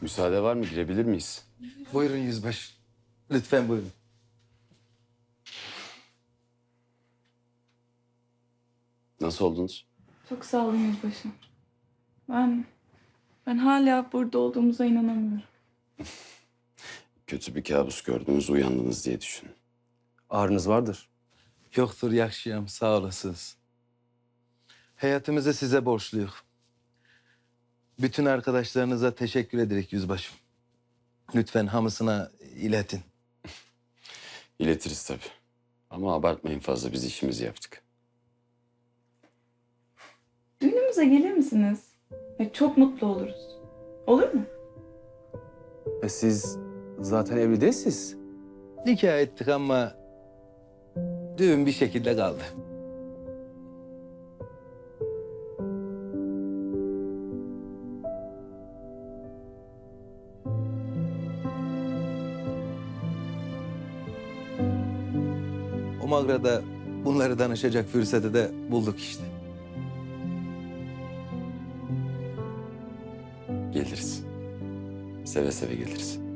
Müsaade var mı? Girebilir miyiz? Buyurun yüzbaşı. Lütfen buyurun. Nasıl oldunuz? Çok sağ olun yüzbaşı. Ben, ben hala burada olduğumuza inanamıyorum. Kötü bir kabus gördünüz, uyandınız diye düşünün. Ağrınız vardır. Yoktur yakşıyam sağ olasınız. Hayatımızı size borçluyuz. Bütün arkadaşlarınıza teşekkür ederek yüzbaşım. Lütfen hamısına iletin. İletiriz tabii. Ama abartmayın fazla, biz işimizi yaptık. Düğünümüze gelir misiniz? Ve çok mutlu oluruz. Olur mu? E siz zaten evli değilsiniz. Nikah ettik ama düğün bir şekilde kaldı. Umagra'da bunları danışacak fırsatı da bulduk işte. Geliriz. Seve seve geliriz.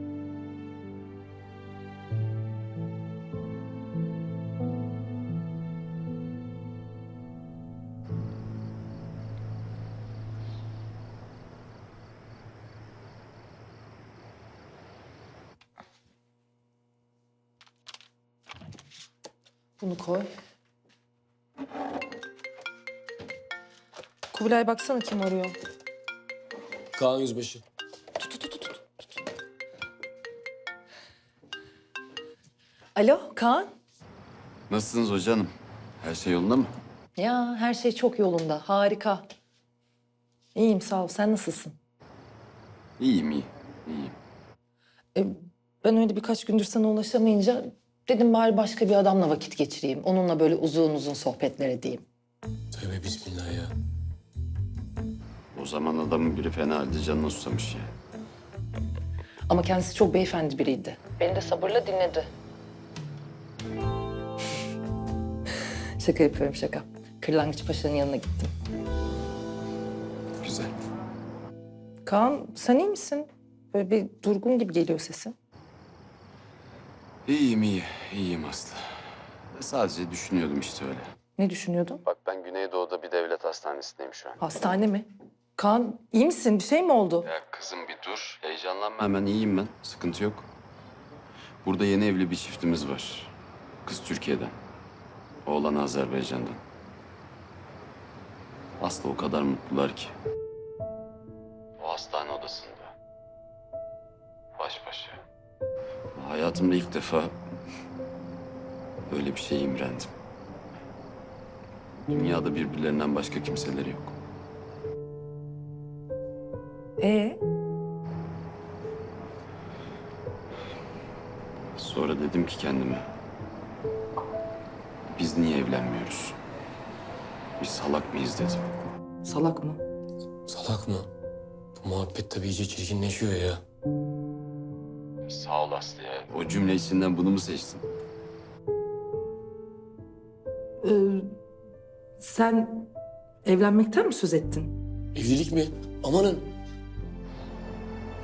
Kubilay baksana kim arıyor. Kaan Yüzbaşı. Alo Kaan. Nasılsınız hocanım? Her şey yolunda mı? Ya her şey çok yolunda. Harika. İyiyim sağ ol. Sen nasılsın? İyiyim, iyi. İyiyim. E, ben öyle birkaç gündür sana ulaşamayınca dedim bari başka bir adamla vakit geçireyim. Onunla böyle uzun uzun sohbetler edeyim. Tövbe bismillah ya. O zaman adamın biri fena halde canına susamış ya. Ama kendisi çok beyefendi biriydi. Beni de sabırla dinledi. şaka yapıyorum şaka. Kırlangıç Paşa'nın yanına gittim. Güzel. Kaan sen iyi misin? Böyle bir durgun gibi geliyor sesin. İyiyim, iyi. İyiyim Aslı. Sadece düşünüyordum işte öyle. Ne düşünüyordun? Bak ben Güneydoğu'da bir devlet hastanesindeyim şu an. Hastane mi? Kaan iyi misin? Bir şey mi oldu? Ya kızım bir dur. Heyecanlanma hemen iyiyim ben. Sıkıntı yok. Burada yeni evli bir çiftimiz var. Kız Türkiye'den. Oğlan Azerbaycan'dan. Aslı o kadar mutlular ki. O hastane odasında. Baş başa. Hayatımda ilk defa böyle bir şeye imrendim. Dünyada birbirlerinden başka kimseleri yok. Ee, Sonra dedim ki kendime. Biz niye evlenmiyoruz? Biz salak mıyız dedim. salak mı? Salak mı? Bu muhabbet tabii iyice çirkinleşiyor ya. Sağ ol Aslı ya. O cümle içinden bunu mu seçtin? Ee, sen evlenmekten mi söz ettin? Evlilik mi? Amanın.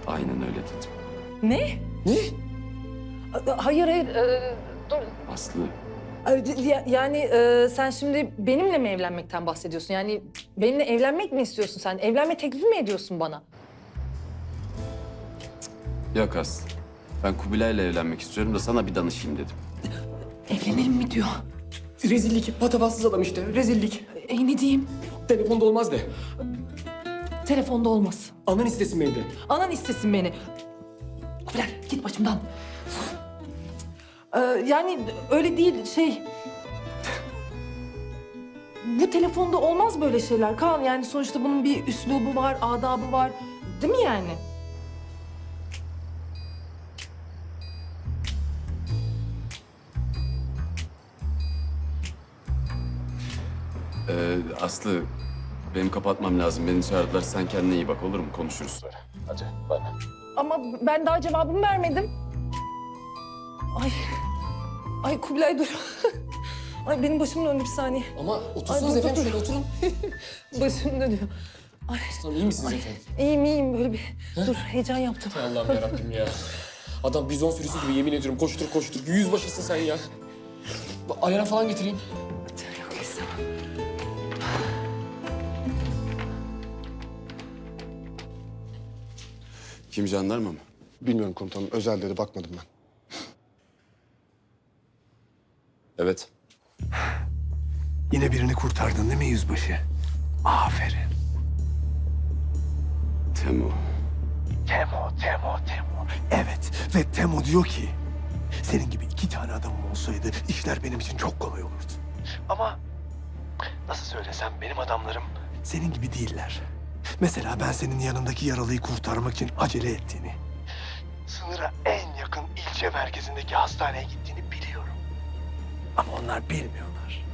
Aynen öyle dedim. Ne? Ne? Hayır hayır. ee, dur. Aslı ya- Yani ee, sen şimdi benimle mi evlenmekten bahsediyorsun? Yani benimle evlenmek mi istiyorsun sen? Evlenme teklifi mi ediyorsun bana? yok Aslı. Ben Kubilay'la evlenmek istiyorum da sana bir danışayım dedim. Evlenelim mi diyor? Rezillik. Patavatsız adam işte. Rezillik. E ne diyeyim? Telefonda olmaz de. Telefonda olmaz. Anan istesin beni de. Anan istesin beni. Kubilay git başımdan. Ee, yani öyle değil şey... Bu telefonda olmaz böyle şeyler Kaan. Yani sonuçta bunun bir üslubu var, adabı var. Değil mi yani? Ee, Aslı benim kapatmam lazım. Beni çağırdılar. Sen kendine iyi bak olur mu? Konuşuruz sonra. Hadi bay bay. Ama ben daha cevabımı vermedim. Ay. Ay Kubilay dur. Ay benim başım döndü bir saniye. Ama otursanız Ay, dur, efendim dur. şöyle oturun. Başım dönüyor. Ay. Aslanım iyi misiniz efendim? İyiyim iyiyim böyle bir dur heyecan yaptım. Allah'ım yarabbim ya. Adam bizon sürüsü gibi yemin ediyorum koştur koştur. Yüzbaşısın sen ya. Ayran falan getireyim. Kim jandarma mı? Bilmiyorum komutanım. Özel dedi bakmadım ben. Evet. Yine birini kurtardın değil mi yüzbaşı? Aferin. Temo. Temo, Temo, Temo. Evet ve Temo diyor ki... ...senin gibi iki tane adamım olsaydı işler benim için çok kolay olurdu. Ama nasıl söylesem benim adamlarım senin gibi değiller. Mesela ben senin yanındaki yaralıyı kurtarmak için acele ettiğini... ...sınıra en yakın ilçe merkezindeki hastaneye gittiğini biliyorum. Ama onlar bilmiyorlar.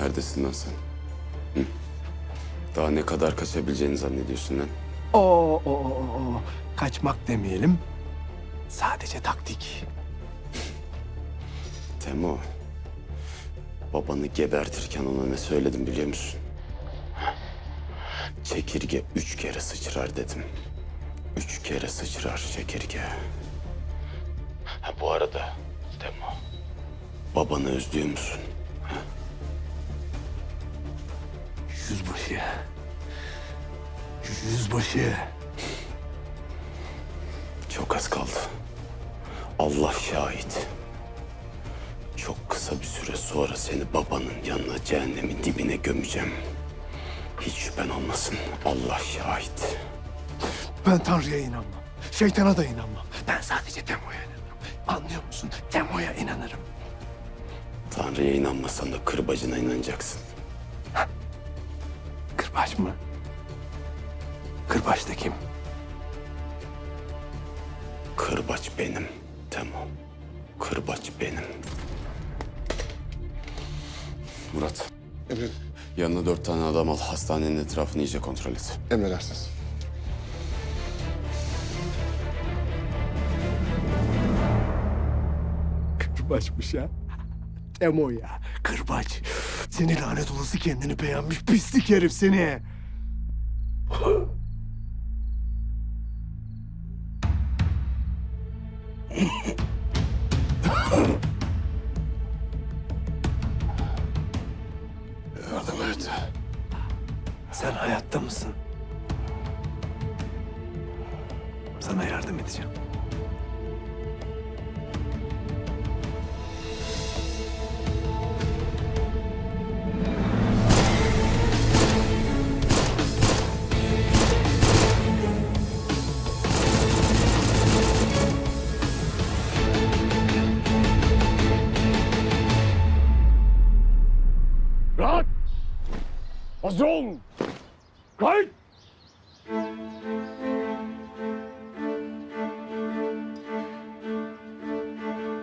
Neredesin lan sen? Hı? Daha ne kadar kaçabileceğini zannediyorsun lan? Oo, oo, oo, oo. Kaçmak demeyelim. Sadece taktik. Temo. Babanı gebertirken ona ne söyledim biliyor musun? Çekirge üç kere sıçrar dedim. Üç kere sıçrar çekirge. Ha bu arada Temo. Babanı özlüyor musun? Yüzbaşı. Yüzbaşı. Çok az kaldı. Allah şahit. Kısa bir süre sonra seni babanın yanına cehennemin dibine gömeceğim. Hiç şüphen olmasın. Allah şahit. Ben Tanrı'ya inanmam. Şeytana da inanmam. Ben sadece Temo'ya inanırım. Anlıyor musun? Temo'ya inanırım. Tanrı'ya inanmasan da kırbacına inanacaksın. Kırbaç mı? Kırbaç da kim? Kırbaç benim Temo. Kırbaç benim. Murat, Emre, yanına dört tane adam al. Hastanenin etrafını iyice kontrol et. emredersiniz. Kırbaçmış ya. Temo ya. Kırbaç. Seni lanet olası kendini beğenmiş pislik herif seni. Hazır ol! Kayıt!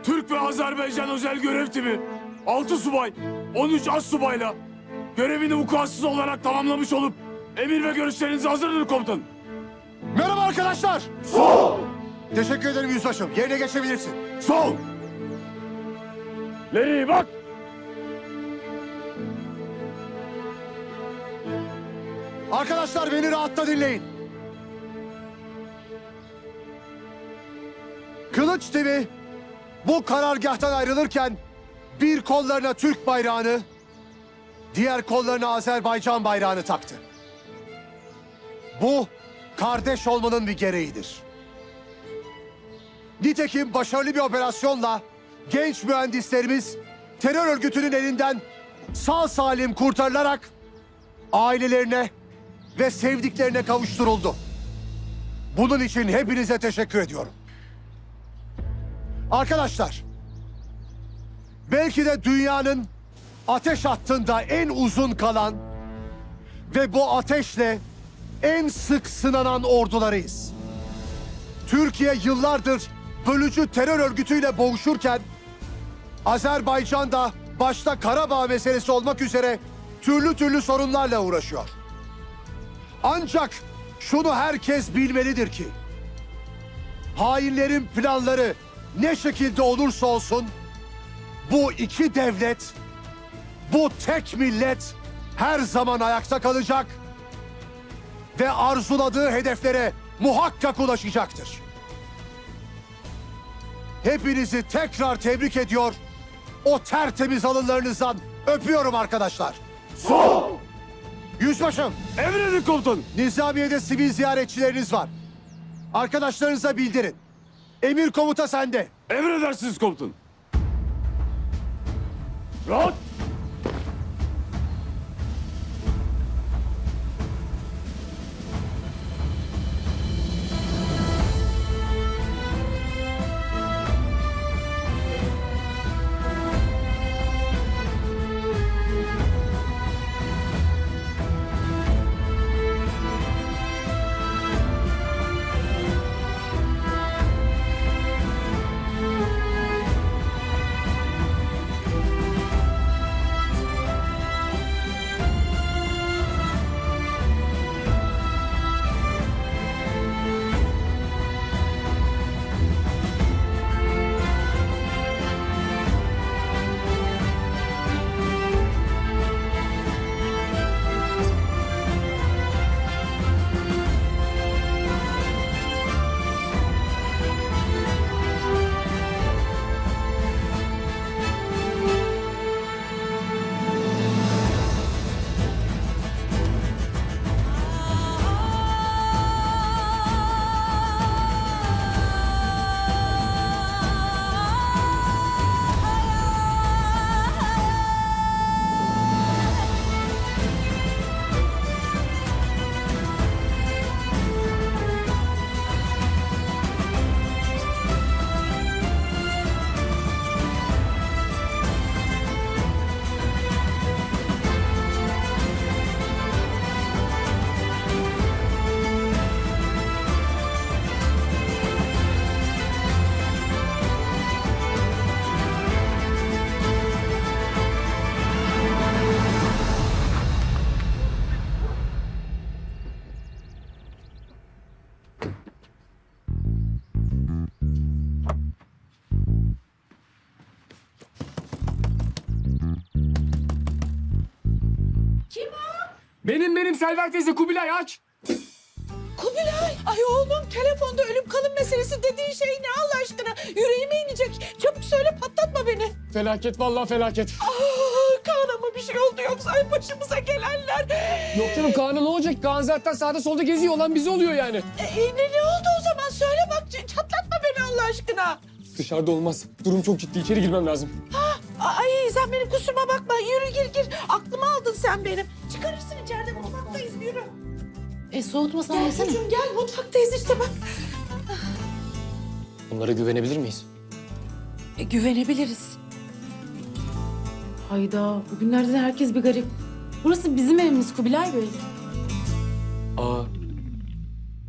Türk ve Azerbaycan özel görev timi 6 subay, 13 az subayla görevini vukuatsız olarak tamamlamış olup emir ve görüşlerinize hazırdır komutanım. Merhaba arkadaşlar. Sol. Teşekkür ederim yüzbaşım. Yerine geçebilirsin. Sol! Leri bak! Arkadaşlar beni rahatta dinleyin. Kılıç TV bu karargahtan ayrılırken bir kollarına Türk bayrağını, diğer kollarına Azerbaycan bayrağını taktı. Bu kardeş olmanın bir gereğidir. Nitekim başarılı bir operasyonla genç mühendislerimiz terör örgütünün elinden sağ salim kurtarılarak ailelerine ve sevdiklerine kavuşturuldu. Bunun için hepinize teşekkür ediyorum. Arkadaşlar, belki de dünyanın ateş hattında en uzun kalan ve bu ateşle en sık sınanan ordularıyız. Türkiye yıllardır bölücü terör örgütüyle boğuşurken Azerbaycan da başta Karabağ meselesi olmak üzere türlü türlü sorunlarla uğraşıyor. Ancak şunu herkes bilmelidir ki hainlerin planları ne şekilde olursa olsun bu iki devlet, bu tek millet her zaman ayakta kalacak ve arzuladığı hedeflere muhakkak ulaşacaktır. Hepinizi tekrar tebrik ediyor. O tertemiz alınlarınızdan öpüyorum arkadaşlar. Sol! Yüzbaşım, Emredin komutanım. Nizamiye'de sivil ziyaretçileriniz var. Arkadaşlarınıza bildirin. Emir komuta sende. Emredersiniz komutanım. Rahat! Benim benim Selver teyze Kubilay aç. Kubilay, ay oğlum telefonda ölüm kalım meselesi dediğin şey ne Allah aşkına? Yüreğime inecek. Çabuk söyle patlatma beni. Felaket vallahi felaket. Aa, Kaan'a mı bir şey oldu yoksa ay başımıza gelenler? Yok canım Kaan'a ne olacak? Kaan zaten sağda solda geziyor olan bize oluyor yani. E, ne, ne oldu o zaman? Söyle bak ç- çatlatma beni Allah aşkına. Dışarıda olmaz. Durum çok ciddi. İçeri girmem lazım. Ay sen benim kusuruma bakma. Yürü gir gir. Aklımı aldın sen benim. Çıkarırsın içeride mutfaktayız yürü. E soğutmasan Gel yesene. çocuğum gel mutfaktayız işte bak. Bunlara güvenebilir miyiz? E, güvenebiliriz. Hayda bugünlerde de herkes bir garip. Burası bizim evimiz Kubilay Bey. Aa.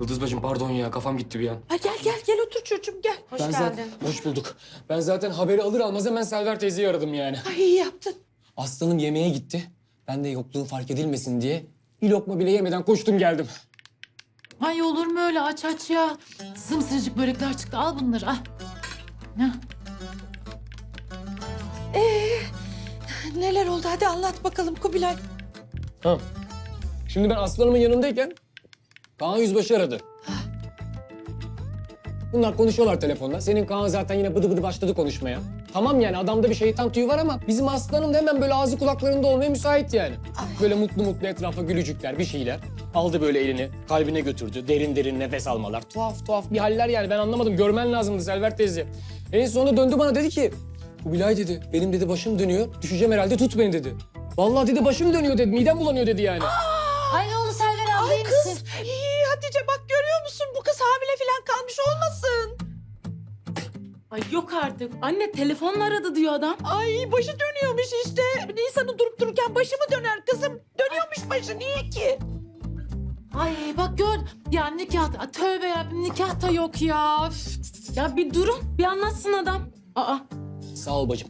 Yıldız bacım pardon ya kafam gitti bir an. Ha, gel gel gel otur çocuğum gel. Hoş ben geldin. Zaten, hoş bulduk. Ben zaten haberi alır almaz hemen Selver teyzeyi aradım yani. Ay iyi yaptın. Aslanım yemeğe gitti. Ben de yokluğum fark edilmesin diye bir lokma bile yemeden koştum geldim. Ay olur mu öyle aç aç ya. Sımsıcık börekler çıktı al bunları al. Ne? Neler oldu hadi anlat bakalım Kubilay. Ha. Şimdi ben aslanımın yanındayken Kaan Yüzbaşı aradı. Bunlar konuşuyorlar telefonda. Senin Kaan zaten yine bıdı bıdı başladı konuşmaya. Tamam yani adamda bir şeytan tüyü var ama bizim aslanım da hemen böyle ağzı kulaklarında olmaya müsait yani. Böyle mutlu mutlu etrafa gülücükler bir şeyler. Aldı böyle elini kalbine götürdü. Derin derin nefes almalar. Tuhaf tuhaf bir haller yani ben anlamadım. Görmen lazımdı Selver teyze. En sonunda döndü bana dedi ki... Kubilay dedi benim dedi başım dönüyor. Düşeceğim herhalde tut beni dedi. Vallahi dedi başım dönüyor dedi. Midem bulanıyor dedi yani. Ay ne oldu Selver abla Ay iyi kız misin? iyi Hatice bak görüyor musun bu kız hamile falan kalmış olmasın. Ay yok artık. Anne telefonla aradı diyor adam. Ay başı dönüyormuş işte. Nisan'ı durup dururken başı mı döner kızım? Dönüyormuş başı niye ki? Ay bak gör. Ya nikah da tövbe ya nikah da yok ya. Üf. Ya bir durun bir anlatsın adam. Aa Sağ ol bacım.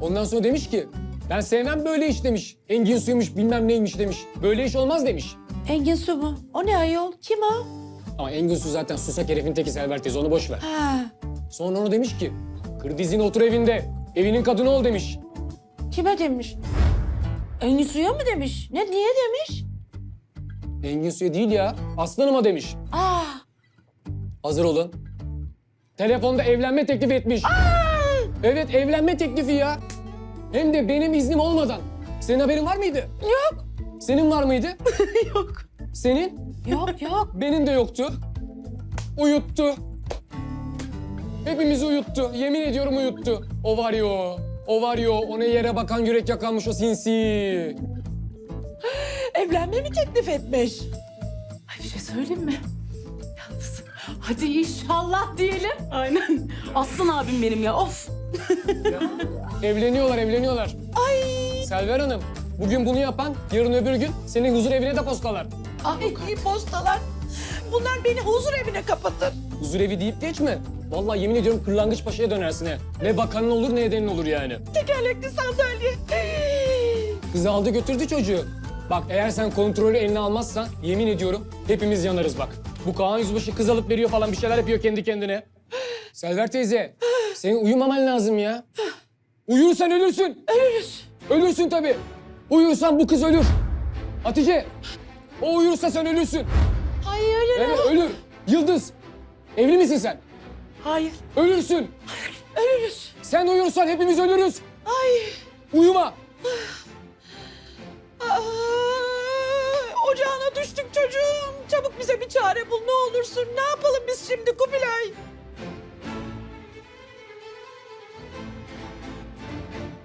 Ondan sonra demiş ki ben sevmem böyle iş demiş. Engin suymuş bilmem neymiş demiş. Böyle iş olmaz demiş. Engin Su mu? O ne ayol? Kim o? Ama Engin su zaten susak herifin teki Selver teyze onu boş ver. Ha. Sonra onu demiş ki, kır dizini otur evinde, evinin kadını ol demiş. Kime demiş? Engin Su'ya mı demiş? Ne niye demiş? Engin Su'ya değil ya, Aslanıma demiş. Aa, Hazır olun. Telefonda evlenme teklifi etmiş. Evet evlenme teklifi ya. Hem de benim iznim olmadan. Senin haberin var mıydı? yok. Senin var mıydı? yok. Senin? Yok yok. Benim de yoktu. Uyuttu. Hepimizi uyuttu. Yemin ediyorum uyuttu. O var ya o. O var ya o. Ne yere bakan yürek yakanmış o sinsi. Evlenme mi teklif etmiş? Ay bir şey söyleyeyim mi? Yalnız hadi inşallah diyelim. Aynen. Aslan abim benim ya of. Evleniyorlar, evleniyorlar. Ay. Selver Hanım, bugün bunu yapan yarın öbür gün seni huzur evine de postalar. Ay iyi postalar. Bunlar beni huzur evine kapatır. Huzur evi deyip geçme. Vallahi yemin ediyorum kırlangıç paşaya dönersin he. Ne bakanın olur ne edenin olur yani. Tekerlekli sandalye. Kızı aldı götürdü çocuğu. Bak eğer sen kontrolü eline almazsan yemin ediyorum hepimiz yanarız bak. Bu Kaan Yüzbaşı kız alıp veriyor falan bir şeyler yapıyor kendi kendine. Selver teyze senin uyumaman lazım ya. Uyursan ölürsün. Ölürüz. Ölürsün tabii. Uyursan bu kız ölür. Hatice o uyursa sen ölürsün. Hayır ölürüm. Evet ölür. Yıldız evli misin sen? Hayır. Ölürsün. Ölürüz. Sen uyursan hepimiz ölürüz. Ay. Uyuma. Aa, ocağına düştük çocuğum. Çabuk bize bir çare bul ne olursun. Ne yapalım biz şimdi Kubilay?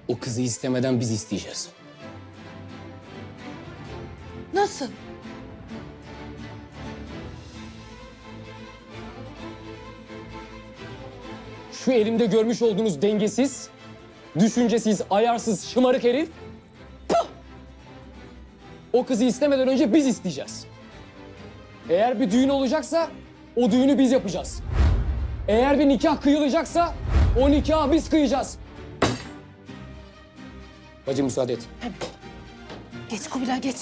O kızı istemeden biz isteyeceğiz. Nasıl? Şu elimde görmüş olduğunuz dengesiz, düşüncesiz, ayarsız, şımarık herif... puh! O kızı istemeden önce biz isteyeceğiz. Eğer bir düğün olacaksa o düğünü biz yapacağız. Eğer bir nikah kıyılacaksa o nikahı biz kıyacağız. Bacım müsaade et. Geç Kubilay geç.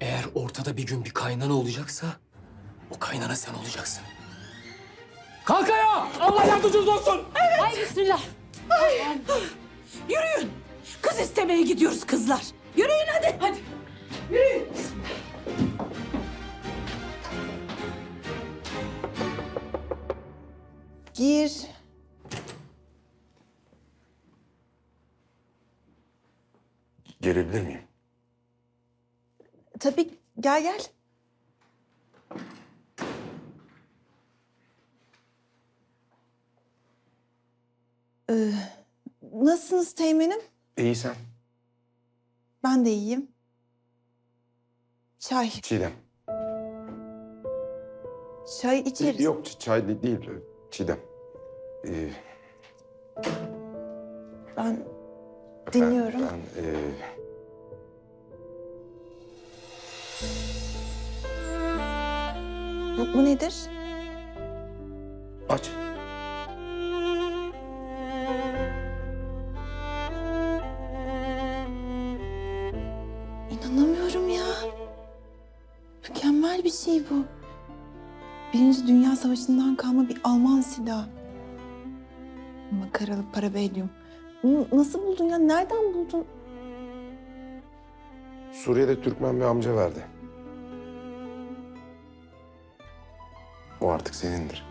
Eğer ortada bir gün bir kaynana olacaksa o kaynana sen olacaksın. Kalk ayağa! Allah yardımcınız olsun! Ay bismillah. Yürüyün. Kız istemeye gidiyoruz kızlar. Yürüyün hadi. Hadi. Yürüyün. Gir. Gelebilir miyim? Tabii gel gel. Ee, nasılsınız Teğmen'im? İyi sen. Ben de iyiyim. Çay. Çiğdem. Çay içeriz. Yok çay de- değil. Çiğdem. Ee, Ben dinliyorum. Ben, ben, ee, Bu, bu nedir? aç. Şey bu. Birinci Dünya Savaşı'ndan kalma bir Alman silahı. Makaralı parabelyum. Bunu nasıl buldun ya? Nereden buldun? Suriye'de Türkmen bir amca verdi. O artık senindir.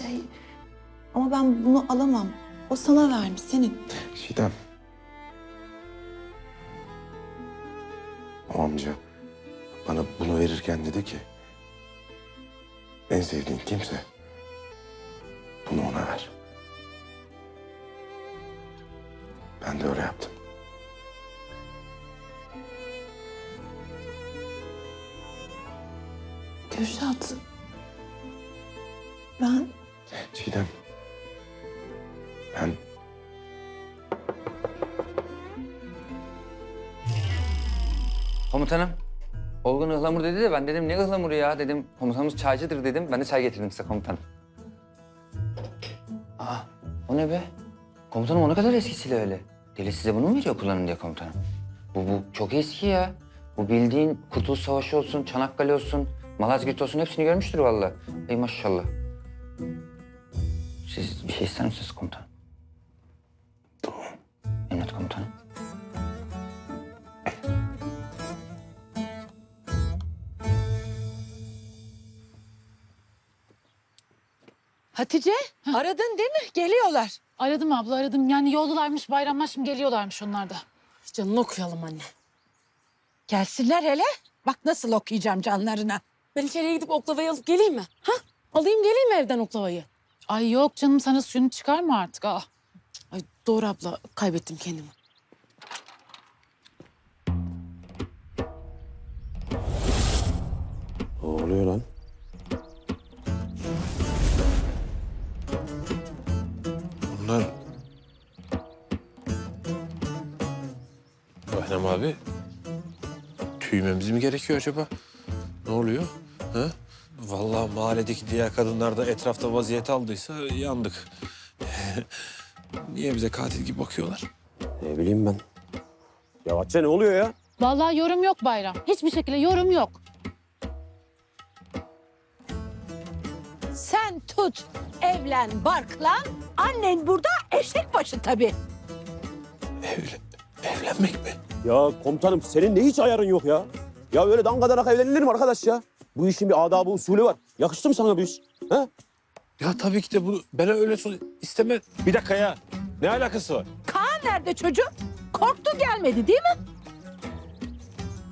Şey... Ama ben bunu alamam. O sana vermiş, senin. Çiğdem. O amca bana bunu verirken dedi ki... En sevdiğin kimse bunu ona ver. Ben de öyle yaptım. Kürşat. Komutanım. Olgun ıhlamur dedi de ben dedim ne ıhlamuru ya dedim. Komutanımız çaycıdır dedim. Ben de çay getirdim size komutanım. Aa o ne be? Komutanım o ne kadar eskisiyle öyle. Deli size bunu mu veriyor kullanın diye komutanım? Bu, bu çok eski ya. Bu bildiğin Kurtuluş Savaşı olsun, Çanakkale olsun, Malazgirt olsun hepsini görmüştür vallahi. Ey maşallah. Siz bir şey ister misiniz komutanım? Tamam. Emret komutanım. Hatice aradın değil mi? Geliyorlar. Aradım abla aradım. Yani yoldalarmış bayramlaşım geliyorlarmış onlar da. Canını okuyalım anne. Gelsinler hele. Bak nasıl okuyacağım canlarına. Ben içeriye gidip oklavayı alıp geleyim mi? Ha? Alayım geleyim mi evden oklavayı? Ay yok canım sana suyunu çıkarma artık. Aa. Ay doğru abla kaybettim kendimi. Ne oluyor lan? Bahram abi... Tüymemiz mi gerekiyor acaba? Ne oluyor? Ha? Vallahi mahalledeki diğer kadınlar da etrafta vaziyet aldıysa yandık. Niye bize katil gibi bakıyorlar? Ne bileyim ben. Ya Hatice ne oluyor ya? Vallahi yorum yok Bayram. Hiçbir şekilde yorum yok. Sen tut, evlen, barklan. Annen burada eşek başı tabii. Evlen, evlenmek mi? Ya komutanım senin ne hiç ayarın yok ya? Ya öyle dangadanak evlenilir mi arkadaş ya? Bu işin bir adabı usulü var. Yakıştı mı sana bu iş? Ha? Ya tabii ki de bunu ben öyle sor isteme. Bir dakika ya. Ne alakası var? Kaan nerede çocuğum? Korktu gelmedi değil mi?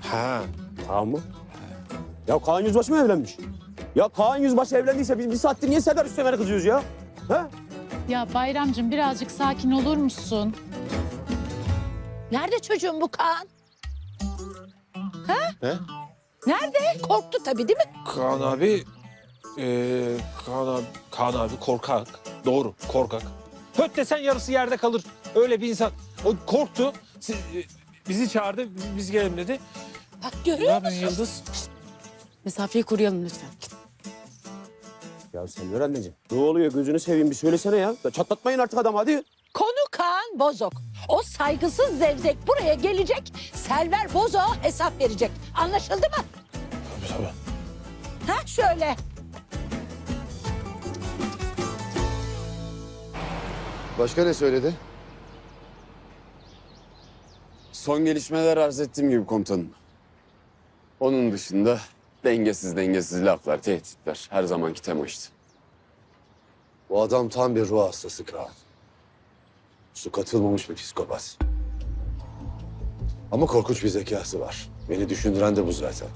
Ha. Tamam mı? Ya Kaan Yüzbaşı mı evlenmiş? Ya Kaan Yüzbaşı evlendiyse biz bir saattir niye Serdar Üstemer'e kızıyoruz ya? Ha? Ya Bayramcığım birazcık sakin olur musun? Nerede çocuğum bu Kaan? Ha? Ne? Nerede? Korktu tabii değil mi? Kaan abi... eee Kaan abi, Kaan abi korkak. Doğru, korkak. Höt desen yarısı yerde kalır. Öyle bir insan. O korktu. si- e, bizi çağırdı, biz, biz gelelim dedi. Bak Ne görüyor yapıyorsun musun? Yıldız? Mesafeyi koruyalım lütfen. Ya Selver anneciğim. Ne oluyor gözünü seveyim bir söylesene ya. Ya Çatlatmayın artık adam hadi. Konu Kaan Bozok. O saygısız zevzek buraya gelecek, Selver Bozok'a hesap verecek. Anlaşıldı mı? Tabii. Ha şöyle. Başka ne söyledi? Son gelişmeler arz ettiğim gibi komutanım. Onun dışında dengesiz dengesiz laflar, tehditler her zamanki tema işte. Bu adam tam bir ruh hastası Kaan. Su katılmamış bir psikopat. Ama korkunç bir zekası var. Beni düşündüren de bu zaten.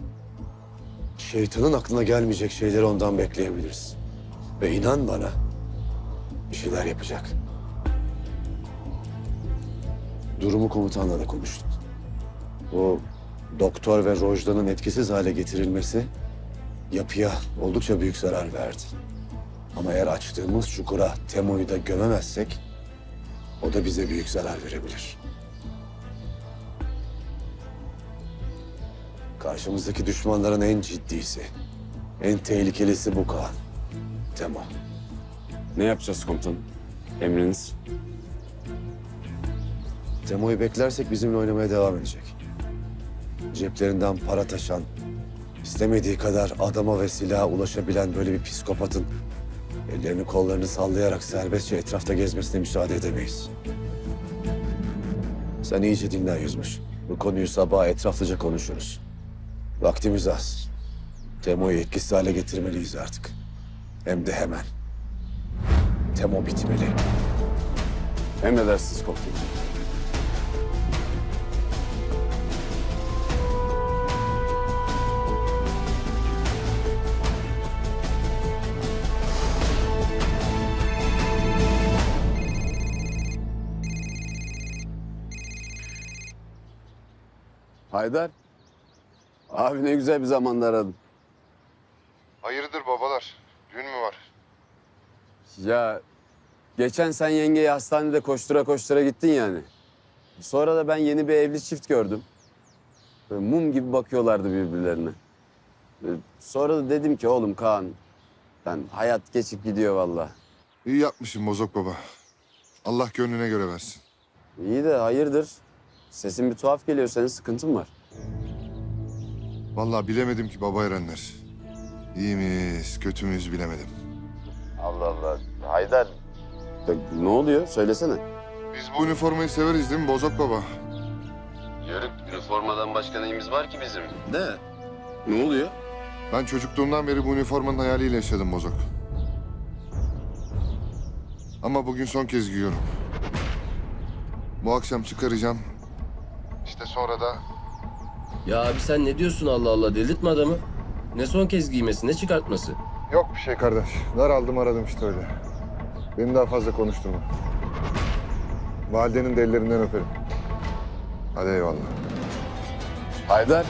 Şeytanın aklına gelmeyecek şeyleri ondan bekleyebiliriz. Ve inan bana bir şeyler yapacak. Durumu komutanla da konuştum. Bu doktor ve Rojda'nın etkisiz hale getirilmesi yapıya oldukça büyük zarar verdi. Ama eğer açtığımız çukura Temo'yu da gömemezsek o da bize büyük zarar verebilir. Karşımızdaki düşmanların en ciddisi, en tehlikelisi bu Kaan. Temo. Ne yapacağız komutanım? Emriniz? Temo'yu beklersek bizimle oynamaya devam edecek. Ceplerinden para taşan, istemediği kadar adama ve silaha ulaşabilen böyle bir psikopatın ellerini kollarını sallayarak serbestçe etrafta gezmesine müsaade edemeyiz. Sen iyice dinle Yüzbaşı. Bu konuyu sabah etraflıca konuşuruz. Vaktimiz az. Temo'yu etkisiz hale getirmeliyiz artık. Hem de hemen. Temo bitmeli. Emredersiniz komutanım. Haydar. Abi ne güzel bir zamanda aradın. Hayırdır babalar? Düğün mü var? Ya geçen sen yengeyi hastanede koştura koştura gittin yani. Sonra da ben yeni bir evli çift gördüm. Böyle mum gibi bakıyorlardı birbirlerine. Ee, Sonra da dedim ki oğlum Kaan, ben hayat geçip gidiyor vallahi. İyi yapmışsın Bozok baba. Allah gönlüne göre versin. İyi de hayırdır? Sesin bir tuhaf geliyor, senin sıkıntın var. Vallahi bilemedim ki baba erenler. İyi miyiz, kötü müyüz bilemedim. Allah Allah. Haydar. Ne oluyor? Söylesene. Biz bu üniformayı severiz değil mi Bozok baba? Yörük üniformadan başka neyimiz var ki bizim? De. Ne oluyor? Ben çocukluğumdan beri bu üniformanın hayaliyle yaşadım Bozok. Ama bugün son kez giyiyorum. Bu akşam çıkaracağım. İşte sonra da Ya abi sen ne diyorsun Allah Allah delirtme adamı. Ne son kez giymesi ne çıkartması. Yok bir şey kardeş. Daraldım aradım işte öyle. Beni daha fazla konuşturma. Validenin de ellerinden öperim. Hadi eyvallah. Haydar.